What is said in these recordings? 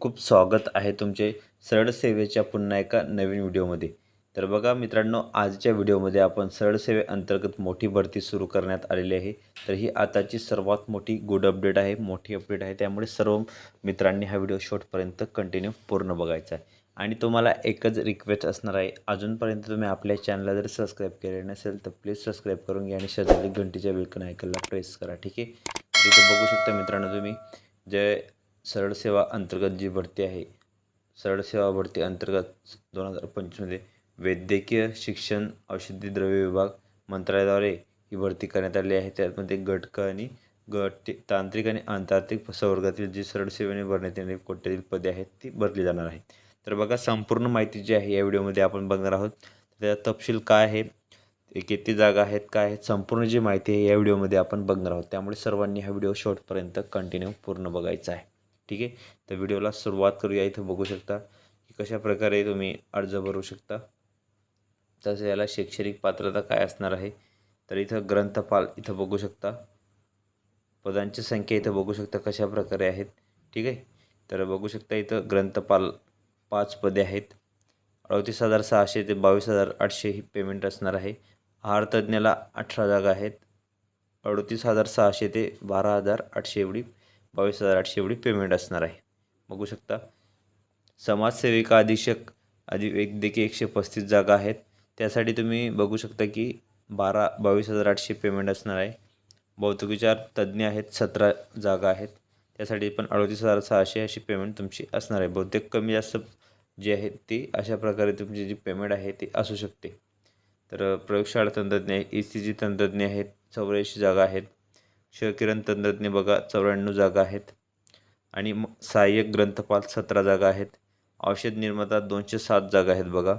खूप खूप स्वागत आहे तुमचे सरळ सेवेच्या पुन्हा एका नवीन व्हिडिओमध्ये. तर बघा मित्रांनो आजच्या व्हिडिओमध्ये आपण सरळ सेवेअंतर्गत मोठी भरती सुरू करण्यात आलेली आहे. तर ही आताची सर्वात मोठी गुड अपडेट आहे मोठी अपडेट आहे. त्यामुळे सर्व मित्रांनी हा व्हिडिओ शॉर्टपर्यंत कंटिन्यू पूर्ण बघायचा आहे. आणि तुम्हाला एकच रिक्वेस्ट असणार आहे अजूनपर्यंत तुम्ही आपल्या चॅनलला जर सबस्क्राईब केले नसेल तर प्लीज सबस्क्राईब करून घ्या आणि शेजारी घंटीच्या बिलकन ऐकायला प्रेस करा ठीक आहे? तिथे बघू शकता मित्रांनो तुम्ही जे सरळ सेवा अंतर्गत जी भरती आहे सरळ सेवा भरती अंतर्गत दोन हजार पंचवीसमध्ये वैद्यकीय शिक्षण औषधी द्रव्य विभाग मंत्रालयाद्वारे ही भरती करण्यात आली आहे. त्यामध्ये गटक आणि गट तांत्रिक आणि आंतरिक संवर्गातील जी सरळ सेवेने भरण्यात येणारी कोट्यातील पदे आहेत ती भरली जाणार आहेत. तर बघा संपूर्ण माहिती जी आहे या व्हिडिओमध्ये आपण बघणार आहोत. त्याचा तपशील काय आहे किती जागा आहेत काय आहेत संपूर्ण जी माहिती आहे या व्हिडिओमध्ये आपण बघणार आहोत. त्यामुळे सर्वांनी हा व्हिडिओ शेवटपर्यंत कंटिन्यू पूर्ण बघायचा आहे. ठीक आहे? तर व्हिडिओला सुरुवात करूया. इथं बघू शकता की कशा प्रकारे तुम्ही अर्ज भरू शकता. तसं याला शैक्षणिक पात्रता काय असणार आहे? तर इथं ग्रंथपाल इथं बघू शकता. पदांची संख्या इथं बघू शकता कशा प्रकारे आहेत. ठीक आहे? तर बघू शकता इथं ग्रंथपाल पाच पदे आहेत. अडतीस हजार सहाशे ते बावीस हजार आठशे ही पेमेंट असणार आहे. आहार तज्ज्ञाला अठरा जागा आहेत. अडतीस हजार सहाशे ते बारा हजार आठशे एवढी बावीस हजार आठशे एवढी पेमेंट असणार आहे. बघू शकता. समाजसेविका अधीक्षक आधी देखील एकशे पस्तीस जागा आहेत. त्यासाठी तुम्ही बघू शकता की बारा बावीस हजार आठशे पेमेंट असणार आहे. भौतिकविचार तज्ज्ञ आहेत सतरा जागा आहेत. त्यासाठी पण अडतीस हजार सहाशे अशी पेमेंट तुमची असणार आहे. बहुतेक कमी जास्त जी आहे ती अशा प्रकारे तुमची जी पेमेंट आहे ती असू शकते. तर प्रयोगशाळा तंत्रज्ञ ई सी जी तंत्रज्ञ आहेत चौऱ्याऐंशी जागा आहेत. क्षकिरण तंत्रज्ञ बघा चौऱ्याण्णव जागा आहेत. आणि सहाय्यक ग्रंथपाल सतरा जागा आहेत. औषध निर्माता दोनशे सात जागा आहेत बघा.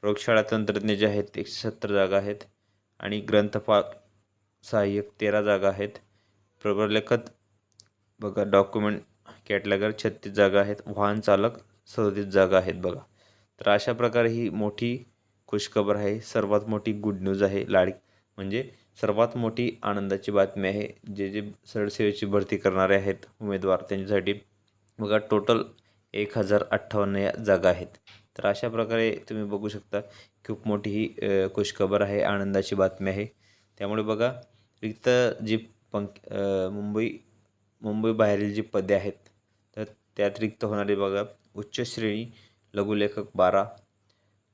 प्रयोगशाळा तंत्रज्ञ जे आहेत एकशे सत्तर जागा आहेत. आणि ग्रंथपाल सहाय्यक तेरा जागा आहेत. प्रबलेखत बघा डॉक्युमेंट कॅटलॅगर छत्तीस जागा आहेत. वाहन चालक सदतीस जागा आहेत बघा. तर अशा प्रकारे ही मोठी खुशखबर आहे. सर्वात मोठी गुड न्यूज आहे लाड म्हणजे सर्वात मोठी आनंदाची बातमी आहे. जे जे सरसेवेची भरती करणारे आहेत उमेदवार त्यांच्यासाठी बघा टोटल एक हजार अठ्ठावन्न या जागा आहेत. तर अशा प्रकारे तुम्ही बघू शकता खूप मोठी ही खुशखबर आहे आनंदाची बातमी आहे. त्यामुळे बघा रिक्त जी पंक मुंबई मुंबई बाहेरील जी पदे आहेत तर त्यात रिक्त होणारी बघा उच्च श्रेणी लघुलेखक बारा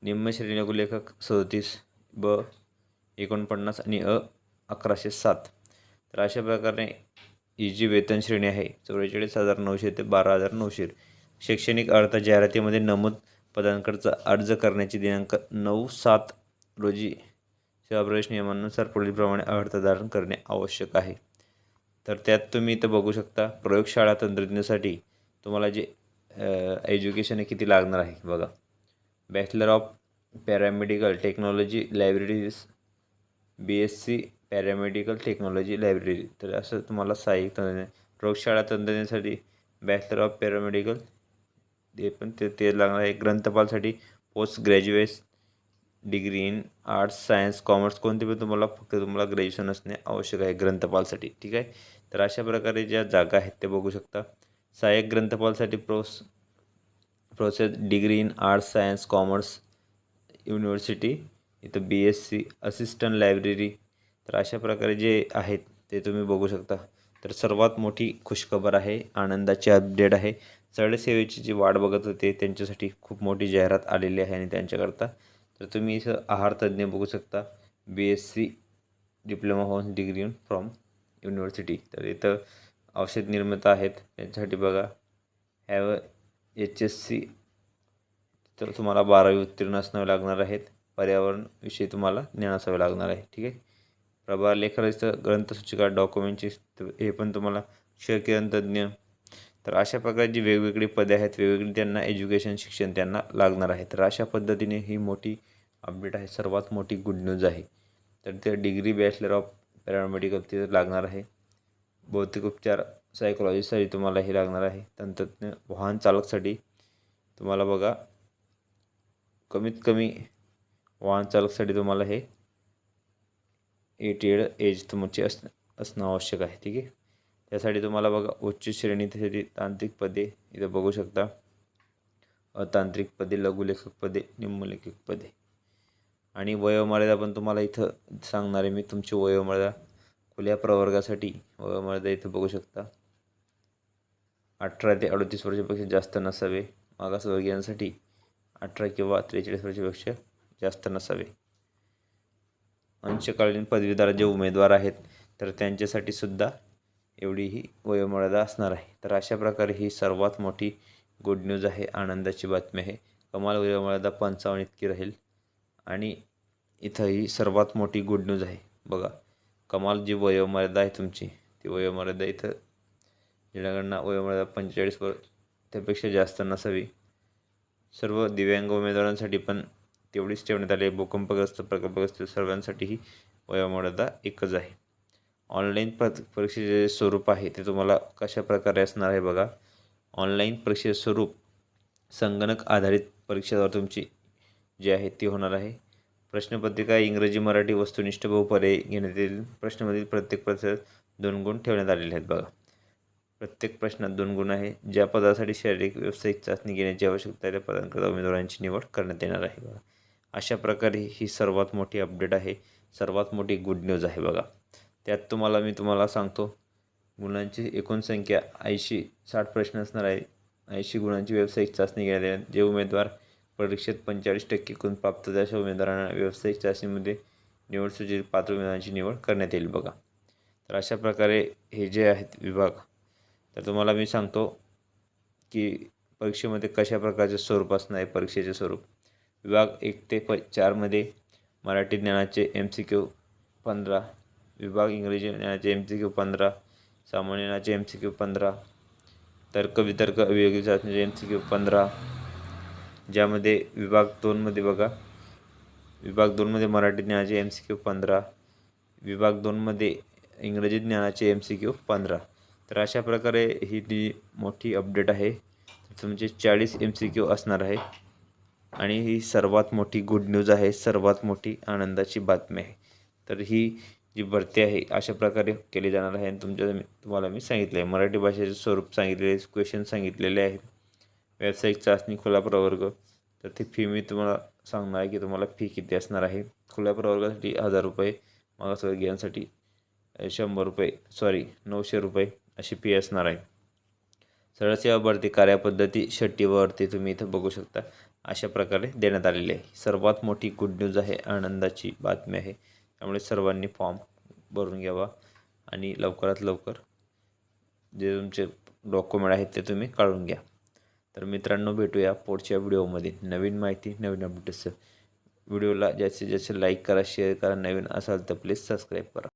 निम्न श्रेणी लघुलेखक सदतीस ब एकोणपन्नास आणि अ अकराशे सात. तर अशा प्रकारे ही जी वेतन श्रेणी आहे चौवेचाळीस हजार नऊशे ते बारा हजार नऊशे शैक्षणिक अर्थ जाहिरातीमध्ये नमूद पदांकडचा अर्ज करण्याची दिनांक नऊ सात रोजी सेवाप्रवेश नियमानुसार पुढीलप्रमाणे अर्थ धारण करणे आवश्यक आहे. तर त्यात तुम्ही इथं बघू शकता प्रयोगशाळा तंत्रज्ञासाठी तुम्हाला जे एज्युकेशन किती लागणार आहे बघा. Bachelor of paramedical technology libraries B S C paramedical technology library तर असं तुम्हाला सहाय्यक तंत्रज्ञान प्रयोगशाळा तंत्रज्ञासाठी बॅचलर ऑफ पॅरामेडिकल ते पण ते ते लागणार आहे. ग्रंथपालसाठी post graduate degree in arts science commerce कोणते पण तुम्हाला फक्त तुम्हाला ग्रॅज्युएशन असणे आवश्यक आहे ग्रंथपालसाठी. ठीक आहे? तर अशा प्रकारे ज्या जागा आहेत ते बघू शकता. सहाय्यक ग्रंथपालसाठी pro process degree in arts science commerce university इथं B S C assistant library तर अशा प्रकारे जे आहेत ते तुम्ही बघू शकता. तर सर्वात मोठी खुशखबर आहे आनंदाची अपडेट आहे. चढसेवेची जी वाट बघत होते त्यांच्यासाठी खूप मोठी जाहिरात आलेली आहे आणि त्यांच्याकरता. तर तुम्ही इथं आहार तज्ज्ञ बघू शकता. B S C diploma home degree from university तर इथं औषध निर्माता आहेत त्यांच्यासाठी बघा. हॅव एच एस सी तर तुम्हाला बारावी उत्तीर्ण असणं लागणार आहेत. पर्यावरणविषयी तुम्हाला ज्ञान असावे लागणार आहे. ठीक आहे? प्रभार लेखनाचं ग्रंथसूचिका डॉक्युमेंटची हे पण तुम्हाला क्षकिरण तज्ज्ञ. तर अशा प्रकारची वेगवेगळी पदे आहेत वेगवेगळी त्यांना एज्युकेशन शिक्षण त्यांना लागणार आहे. तर अशा पद्धतीने ही मोठी अपडेट आहे. सर्वात मोठी गुड न्यूज आहे. तर ते डिग्री बॅचलर ऑफ पॅरामेडिकल ते लागणार आहे. भौतिक उपचार सायकोलॉजीसाठी तुम्हाला हे लागणार आहे. तंत्रज्ञ वाहन चालकसाठी तुम्हाला बघा कमीत कमी वाहन चालकसाठी तुम्हाला हे एटी एड एज तुमची अस असणं आवश्यक आहे ठीक आहे? त्यासाठी तुम्हाला बघा उच्च श्रेणीसाठी तांत्रिक पदे इथं बघू शकता. अतांत्रिक पदे लघुलेखक पदे निम्नलेखक पदे. आणि वयोमर्यादा पण तुम्हाला इथं सांगणार आहे मी. तुमची वयोमर्यादा खुल्या प्रवर्गासाठी वयोमर्यादा इथं बघू शकता. अठरा ते अडतीस वर्षापेक्षा जास्त नसावे. मागासवर्गीयांसाठी अठरा किंवा त्रेचाळीस वर्षापेक्षा जास्त नसावे. अंशकालीन पदवीधर जे उमेदवार आहेत तर त्यांच्यासाठी सुद्धा एवढी ही वयोमर्यादा असणार आहे. तर अशा प्रकारे ही सर्वात मोठी गुड न्यूज आहे आनंदाची बातमी आहे. कमाल वयोमर्यादा पंचावन्न इतकी राहील. आणि इथं ही सर्वात मोठी गुड न्यूज आहे. बघा कमाल जी वयोमर्यादा आहे तुमची ती वयोमर्यादा इथं ज्याकडनं वयोमर्यादा पंचेचाळीस वर त्यापेक्षा जास्त नसावी. सर्व दिव्यांग उमेदवारांसाठी पण तेवढीच ठेवण्यात आली आहे. भूकंपग्रस्त प्रकल्पग्रस्त सर्वांसाठी ही वयोमर्यादा एकच आहे. ऑनलाईन प परीक्षेचे जे स्वरूप आहे ते तुम्हाला कशा प्रकारे असणार आहे बघा. ऑनलाईन परीक्षेचे स्वरूप संगणक आधारित परीक्षेद्वारे तुमची जी आहे ती होणार आहे. प्रश्नपत्रिका इंग्रजी मराठी वस्तुनिष्ठ बहुपर्याय घेण्यात येईल प्रश्नामधील प्रत्येक प्रश्नात दोन गुण ठेवण्यात आलेले आहेत बघा. प्रत्येक प्रश्नात दोन गुण आहे. ज्या पदासाठी शारीरिक व्यावसायिक चाचणी घेण्याची आवश्यकता आहे त्या पदांकरता उमेदवारांची निवड करण्यात येणार आहे बघा. अशा प्रकारे ही सर्वात मोठी अपडेट आहे. सर्वात मोठी गुड न्यूज आहे बघा. त्यात तुम्हाला मी तुम्हाला सांगतो गुणांची एकूण संख्या ऐंशी साठ प्रश्न असणार आहे. ऐंशी गुणांची व्यावसायिक चाचणी घेण्यात येणार जे उमेदवार परीक्षेत पंचेचाळीस टक्के गुण प्राप्त अशा उमेदवारांना व्यावसायिक चाचणीमध्ये निवड सूचित पात्र उमेदवारांची निवड करण्यात येईल बघा. तर अशा प्रकारे हे जे आहेत विभाग तर तुम्हाला मी सांगतो की परीक्षेमध्ये कशा प्रकारचे स्वरूप असणार आहे परीक्षेचे स्वरूप. विभाग एक ते प चारमध्ये मराठी ज्ञानाचे एम सी क्यू पंधरा विभाग इंग्रजी ज्ञानाचे एम सी क्यू पंधरा सामान्य ज्ञानाचे एम सी क्यू पंधरा तर्क वितर्क अभियोगी चाचणीचे एम सी क्यू पंधरा. ज्यामध्ये विभाग दोनमध्ये बघा. विभाग दोनमध्ये मराठी ज्ञानाचे एम सी क्यू पंधरा विभाग दोनमध्ये इंग्रजी ज्ञानाचे एम सी क्यू पंधरा. तर अशा प्रकारे ही जी मोठी अपडेट आहे तुमचे चाळीस एम सी क्यू असणार आहे. आणि ही सर्वात मोठी गुड न्यूज आहे सर्वात मोठी आनंदाची बातमी आहे. तर ही जी भरती आहे अशा प्रकारे केली जाणार आहे. आणि तुमच्या तुम्हाला मी सांगितलं आहे मराठी भाषेचे स्वरूप सांगितलेले क्वेश्चन सांगितलेले आहेत. व्यावसायिक चाचणी खुला प्रवर्ग. तर ती फी मी तुम्हाला सांगणार आहे की तुम्हाला फी किती असणार आहे. खुल्या प्रवर्गासाठी हजार रुपये मागासवर्गीयांसाठी शंभर रुपये सॉरी नऊशे रुपये अशी फी असणार आहे. सरळ सेवा भरती कार्यपद्धती शेट्टीवरती तुम्ही इथं बघू शकता. अशा प्रकारे देण्यात आलेली आहे. सर्वात मोठी गुड न्यूज आहे आनंदाची बातमी आहे. त्यामुळे सर्वांनी फॉर्म भरून घ्यावा आणि लवकरात लवकर जे तुमचे डॉक्युमेंट आहेत ते तुम्ही काढून घ्या. तर मित्रांनो भेटूया पुढच्या व्हिडिओमध्ये नवीन माहिती नवीन अपडेट्स व्हिडिओला जास्तीत जास्त लाईक करा शेअर करा. नवीन असाल तर प्लीज सबस्क्राईब करा.